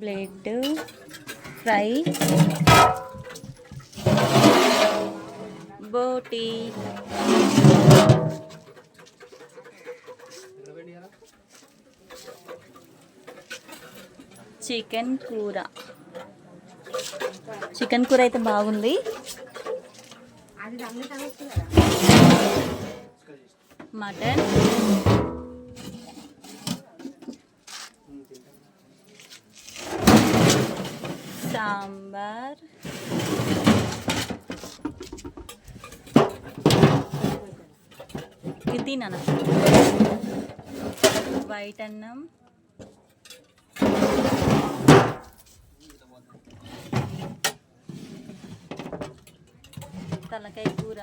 Blood fry బోటి. Chicken కూర. Chicken కూర అయితే బాగుంది. మటన్. సాంబార్ ఇది వైట్ అన్నం తలకాయ కూర.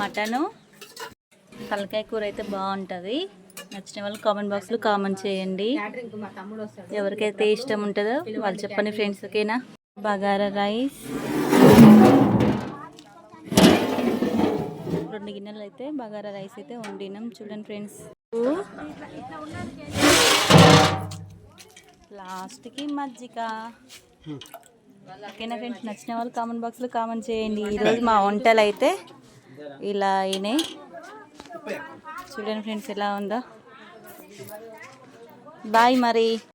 మటను. తలకాయ కూర అయితే బాగుంటుంది. నచ్చిన వాళ్ళు కామెంట్ బాక్స్లో కామెంట్ చేయండి. ఎవరికైతే ఇష్టం ఉంటుందో వాళ్ళు చెప్పండి ఫ్రెండ్స్ ఓకేనా? బగారా రైస్. రెండు గిన్నెలు అయితే బగారా రైస్ అయితే వండినాం. చూడండి ఫ్రెండ్స్ లాస్ట్కి మజ్జిగ. ఓకేనా ఫ్రెండ్స్ నచ్చిన వాళ్ళు కామెంట్ బాక్స్లో కామెంట్ చేయండి. ఈరోజు మా వంటలు అయితే ఇలా అయినాయి. చూడండి ఫ్రెండ్స్ ఎలా ఉందో? బాయ్ మరి.